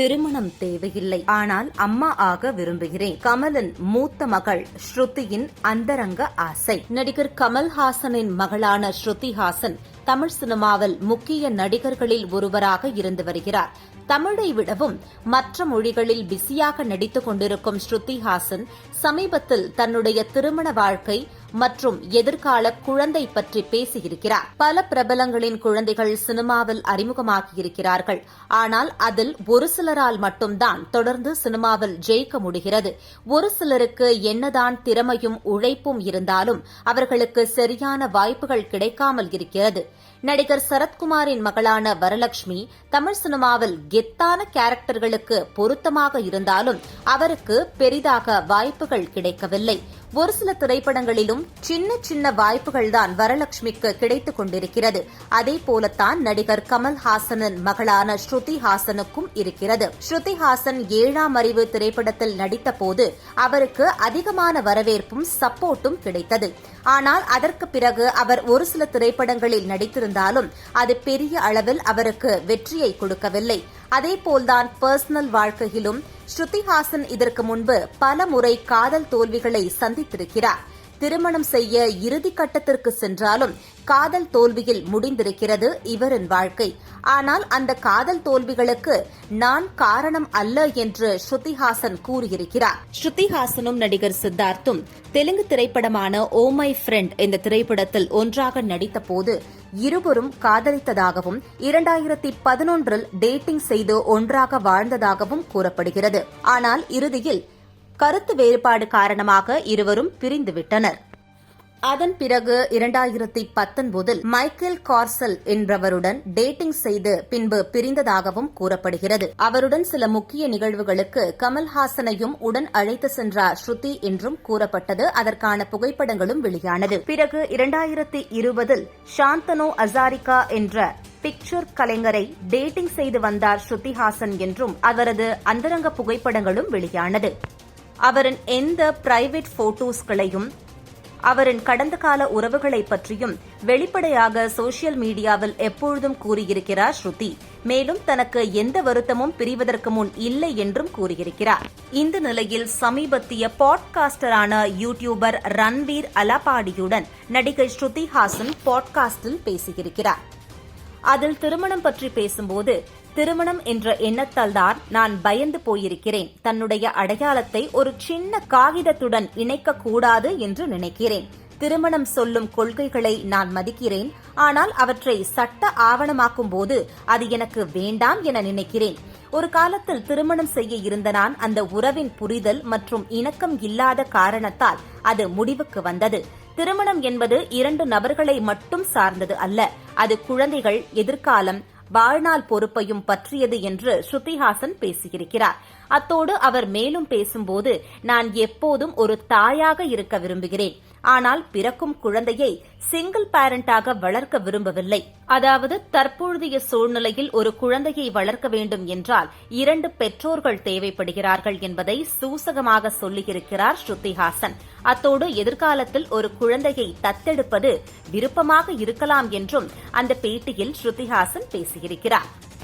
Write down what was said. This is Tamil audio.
திருமணம் தேவையில்லை. ஆனால் அம்மா ஆக விரும்புகிறேன். கமலின் மூத்த மகள் ஸ்ருதியின் அந்தரங்க ஆசை. நடிகர் கமல்ஹாசனின் மகளான ஸ்ருதி ஹாசன் தமிழ் சினிமாவில் முக்கிய நடிகர்களில் ஒருவராக இருந்து வருகிறார். தமிழை விடவும் மற்ற மொழிகளில் பிஸியாக நடித்துக் கொண்டிருக்கும் ஸ்ருதி ஹாசன் சமீபத்தில் தன்னுடைய திருமண வாழ்க்கை மற்றும் எதிர்கால குழந்தை பற்றி பேசியிருக்கிறார். பல பிரபலங்களின் குழந்தைகள் சினிமாவில் அறிமுகமாகியிருக்கிறார்கள். ஆனால் அதில் ஒரு சிலரால் மட்டும்தான் தொடர்ந்து சினிமாவில் ஜெயிக்க முடிகிறது. ஒரு சிலருக்கு என்னதான் திறமையும் உழைப்பும் இருந்தாலும் அவர்களுக்கு சரியான வாய்ப்புகள் கிடைக்காமல் இருக்கிறது. நடிகர் சரத்குமாரின் மகளான வரலட்சுமி தமிழ் சினிமாவில் கெத்தான கேரக்டர்களுக்கு பொருத்தமாக இருந்தாலும் அவருக்கு பெரிதாக வாய்ப்புகள் கிடைக்கவில்லை. ஒரு சில திரைப்படங்களிலும் சின்ன சின்ன வாய்ப்புகள்தான் வரலட்சுமிக்கு கிடைத்துக் கொண்டிருக்கிறது. அதே போலத்தான் நடிகர் கமல் ஹாசனின் மகளான ஸ்ருதி ஹாசனுக்கும் இருக்கிறது. ஸ்ருதி ஹாசன் ஏழாம் அறிவு திரைப்படத்தில் நடித்தபோது அவருக்கு அதிகமான வரவேற்பும் சப்போர்ட்டும் கிடைத்தது. ஆனால் அதற்கு பிறகு அவர் ஒரு சில திரைப்படங்களில் நடித்திருந்தாலும் அது பெரிய அளவில் அவருக்கு வெற்றியை கொடுக்கவில்லை. அதேபோல்தான் பர்சனல் வாழ்க்கையிலும் ஸ்ருதிஹாசன் இதற்கு முன்பு பல முறை காதல் தோல்விகளை சந்தித்திருக்கிறார். திருமணம் செய்ய இறுதி கட்டத்திற்கு சென்றாலும் காதல் தோல்வியில் முடிந்திருக்கிறது இவரின் வாழ்க்கை. ஆனால் அந்த காதல் தோல்விகளுக்கு நான் காரணம் அல்ல என்று ஸ்ருதிஹாசன் கூறியிருக்கிறார். ஸ்ருதிஹாசனும் நடிகர் சித்தார்த்தும் தெலுங்கு திரைப்படமான ஓ மை ஃப்ரெண்ட் இந்த திரைப்படத்தில் ஒன்றாக நடித்தபோது இருவரும் காதலித்ததாகவும் இரண்டாயிரத்தி பதினொன்றில் டேட்டிங் செய்து ஒன்றாக வாழ்ந்ததாகவும் கூறப்படுகிறது. ஆனால் இறுதியில் கருத்து வேறுபாடு காரணமாக இருவரும் பிரிந்துவிட்டனர். அதன் பிறகு இரண்டாயிரத்தி பத்தொன்பதில் மைக்கேல் கார்சல் என்பவருடன் டேட்டிங் செய்து பின்பு பிரிந்ததாகவும் கூறப்படுகிறது. அவருடன் சில முக்கிய நிகழ்வுகளுக்கு கமல்ஹாசனையும் உடன் அழைத்து சென்றார் ஸ்ருதி என்றும் கூறப்பட்டது. அதற்கான புகைப்படங்களும் வெளியானது. பிறகு இரண்டாயிரத்தி இருபதில் சாந்தனு அசாரிகா என்ற பிக்சர் கலைஞரை டேட்டிங் செய்து வந்தார் ஸ்ருதிஹாசன் என்றும் அவரது அந்தரங்க புகைப்படங்களும் வெளியானது. அவரின் எந்த பிரைவேட் போட்டோஸ்களையும் அவரின் கடந்த கால உறவுகளை பற்றியும் வெளிப்படையாக சோசியல் மீடியாவில் எப்பொழுதும் கூறியிருக்கிறார் ஸ்ருதி. மேலும் தனக்கு எந்த வருத்தமும் பிரிவதற்கு முன் இல்லை என்றும் கூறியிருக்கிறார். இந்த நிலையில் சமீபத்திய பாட்காஸ்டரான யூடியூபர் ரன்வீர் அலாபாடியுடன் நடிகை ஸ்ருதி ஹாசன் பாட்காஸ்டில் பேசியிருக்கிறார். அதில் திருமணம் பற்றி பேசும்போது திருமணம் என்ற எண்ணத்தால் தான் நான் பயந்து போயிருக்கிறேன். தன்னுடைய அடையாளத்தை ஒரு சின்ன காகிதத்துடன் இணைக்க கூடாது என்று நினைக்கிறேன். திருமணம் சொல்லும் கொள்கைகளை நான் மதிக்கிறேன். ஆனால் அவற்றை சட்ட ஆவணமாக்கும் போது அது எனக்கு வேண்டாம் என நினைக்கிறேன். ஒரு காலத்தில் திருமணம் செய்ய இருந்த நான் அந்த உறவின் புரிதல் மற்றும் இணக்கம் இல்லாத காரணத்தால் அது முடிவுக்கு வந்தது. திருமணம் என்பது இரண்டு நபர்களை மட்டும் சார்ந்தது அல்ல. அது குழந்தைகள் எதிர்காலம் வாழ்நாள் பொறுப்பையும் பற்றியது என்று ஸ்ருதிஹாசன் பேசியிருக்கிறார். அத்தோடு அவர் மேலும் பேசும்போது நான் எப்போதும் ஒரு தாயாக இருக்க விரும்புகிறேன். ஆனால் பிறக்கும் குழந்தையை சிங்கிள் பேரண்டாக வளர்க்க விரும்பவில்லை. அதாவது தற்பொழுதைய சூழ்நிலையில் ஒரு குழந்தையை வளர்க்க வேண்டும் என்றால் இரண்டு பெற்றோர்கள் தேவைப்படுகிறார்கள் என்பதை சூசகமாக சொல்லியிருக்கிறார் ஸ்ருதிஹாசன். அத்தோடு எதிர்காலத்தில் ஒரு குழந்தையை தத்தெடுப்பது விருப்பமாக இருக்கலாம் என்றும் அந்த பேட்டியில் ஸ்ருதிஹாசன் பேசியிருக்கிறார்.